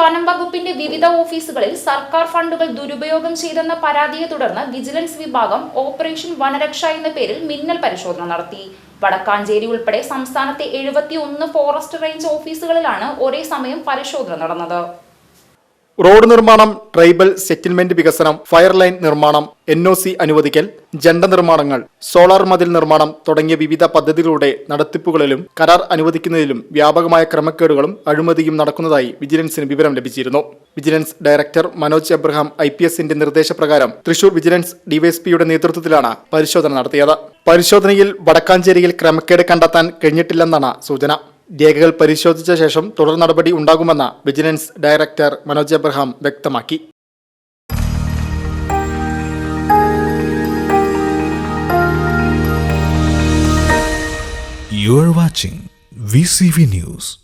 വനം വകുപ്പിന്റെ വിവിധ ഓഫീസുകളിൽ സർക്കാർ ഫണ്ടുകൾ ദുരുപയോഗം ചെയ്തെന്ന പരാതിയെ തുടർന്ന് വിജിലൻസ് വിഭാഗം ഓപ്പറേഷൻ വനരക്ഷ എന്ന പേരിൽ മിന്നൽ പരിശോധന നടത്തി. വടക്കാഞ്ചേരി ഉൾപ്പെടെ സംസ്ഥാനത്തെ എഴുപത്തി ഒന്ന് ഫോറസ്റ്റ് റേഞ്ച് ഓഫീസുകളിലാണ് ഒരേ സമയം പരിശോധന നടന്നത്. റോഡ് നിർമ്മാണം ട്രൈബൽ സെറ്റിൽമെന്റ് വികസനം ഫയർ ലൈൻ നിർമ്മാണം എൻ ഒ സി അനുവദിക്കൽ ജണ്ട നിർമ്മാണങ്ങൾ സോളാർ മതിൽ നിർമ്മാണം തുടങ്ങിയ വിവിധ പദ്ധതികളുടെ നടത്തിപ്പുകളിലും കരാർ അനുവദിക്കുന്നതിലും വ്യാപകമായ ക്രമക്കേടുകളും അഴിമതിയും നടക്കുന്നതായി വിജിലൻസിന് വിവരം ലഭിച്ചിരുന്നു. Vigilance director Manoj Abraham I P എസിന്റെ നിർദ്ദേശപ്രകാരം തൃശൂർ വിജിലൻസ് ഡിവൈഎസ്പിയുടെ നേതൃത്വത്തിലാണ് പരിശോധന നടത്തിയത്. പരിശോധനയിൽ വടക്കാഞ്ചേരിയിൽ ക്രമക്കേട് കണ്ടെത്താൻ കഴിഞ്ഞിട്ടില്ലെന്നാണ് സൂചന. രേഖകൾ പരിശോധിച്ച ശേഷം തുടർ നടപടി ഉണ്ടാകുമെന്ന് വിജിലൻസ് ഡയറക്ടർ മനോജ് എബ്രഹാം വ്യക്തമാക്കി You are watching VCV News.